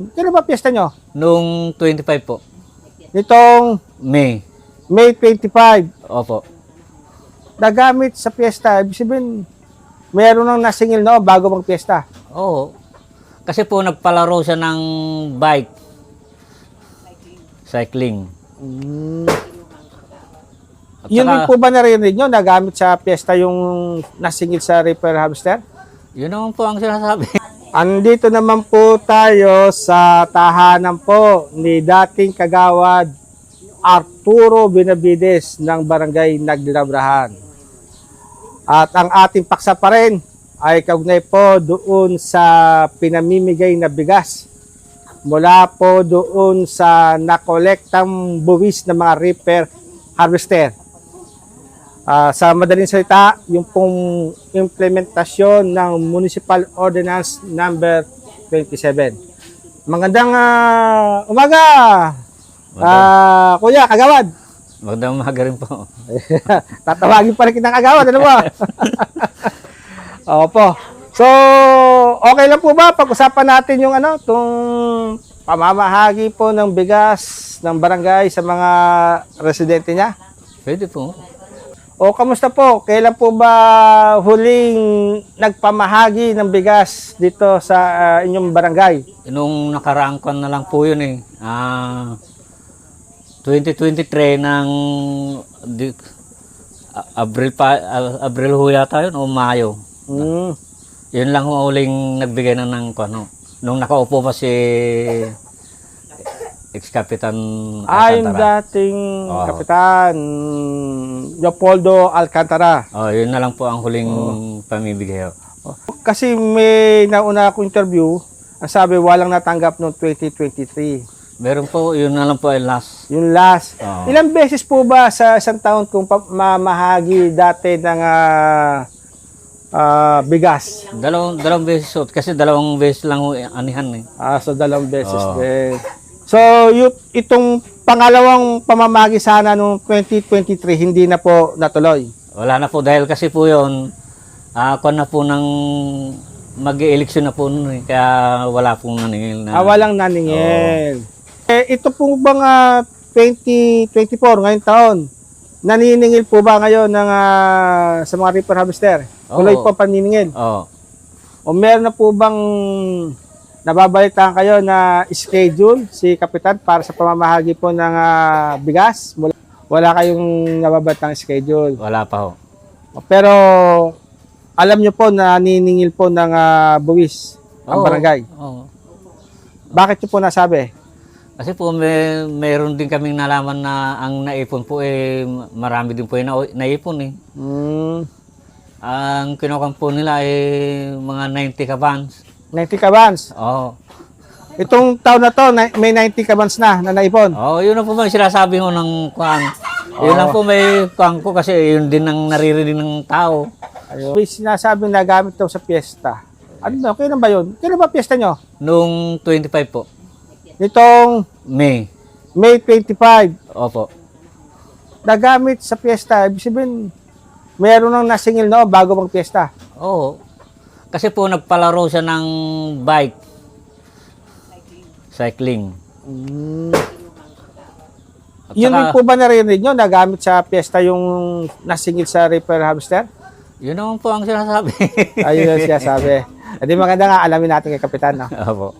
Kailan ba piyesta nyo? Nung 25 po. Nitong May. May 25, Opo. nagamit sa piyesta. Ibig sabihin, meron nang nasingil no bago mag piyesta. Oo. Kasi po nagpalaro siya ng bike. Cycling. At Yun saka, din po ba narinig nyo, nagamit sa piyesta yung nasingil sa repair harvester? Yun naman po ang sinasabi. Andito naman po tayo sa tahanan po ni dating kagawad Arturo Benavides ng Barangay Naglabrahan. At ang ating paksa pa rin ay kaugnay po doon sa pinamimigay na bigas mula po doon sa nakolektang buwis ng mga repair harvester. Ah, sa madaling salita, yung pong implementasyon ng Municipal Ordinance number 27. Magandang ah, umaga! Ah, kuya, kagawad. Magandang umaga rin po. Tatawagin pa rin kitang kagawad, ano ba? Opo. So, okay lang po ba pag-usapan natin yung ano, tong pamamahagi po ng bigas ng barangay sa mga residente niya? Pwede po. O kamusta po? Kailan po ba huling nagpamahagi ng bigas dito sa ah, inyong barangay? Nung nakaraang na lang po yun eh. Ah, 2023 ng di, Abril pa A- Abril ho yata yun o Mayo. Hmm. Yun lang ho uling nagbigay na ng ano. Nung nakaupo pa si ex-kapitan Ay, yung Alcantara. dating Oo. kapitan Leopoldo Alcantara. Oh, yun na lang po ang huling pamibigay ho. Kasi may nauna akong interview, ang sabi walang natanggap noong 2023. Meron po, yun na lang po ay last. Yung last. Oo. Ilang beses po ba sa isang taon kung mamahagi dati ng ah, ah, bigas? Dalawang, dalawang beses ho. Kasi dalawang beses lang eh, anihan eh. Ah, so dalawang beses Oo. din. So, yu- itong pangalawang pamamagi sana noong 2023 hindi na po natuloy. Wala na po dahil kasi po yun, ah kon na po ng mag-eleksyon na po nun eh, kaya wala pong naningil na. Ah, walang naningil. Eh, ito po bang ah, 2024, ngayong taon, naniningil po ba ngayon ng, ah, sa mga reaper harvester? Tuloy Oo. po paniningil. Oo. O meron na po bang nababalitaan kayo na schedule si Kapitan para sa pamamahagi po ng ah, bigas? Wala, wala kayong nababalitang schedule. wala pa ho. Pero alam nyo po na naniningil po ng ah, buwis ang Oo. barangay. Oo. Bakit nyo po nasabi? Kasi po may meron din kaming nalaman na ang naipon po eh marami din po yung na, naipon eh. Hmm, Ang kinukuha po nila eh mga 90 kabans. 90 kabans. Oo. Itong taon na to, na- may 90 kabans na na naipon. Oo, yun na po ba yung sinasabi ko ng kuan. Yun lang po may kuan ko kasi yun din ang naririnig ng tao. Ayun. May sinasabing nagamit daw sa piyesta. Ano ba? Kailan ba yun? Kailan ba piyesta nyo? Nung 25 po, Nitong May. May 25, Opo. nagamit sa piyesta. Ibig sabihin, meron nang nasingil no bago mag piyesta. Oo. Kasi po nagpalaro siya ng bike. Cycling. At Yun din saka, po ba narinig nyo, nagamit sa piyesta yung nasingil sa repair hamster? yun naman po ang sinasabi. Ayun yung siya sabi. Hindi maganda nga, alamin natin kay Kapitan. No? Opo.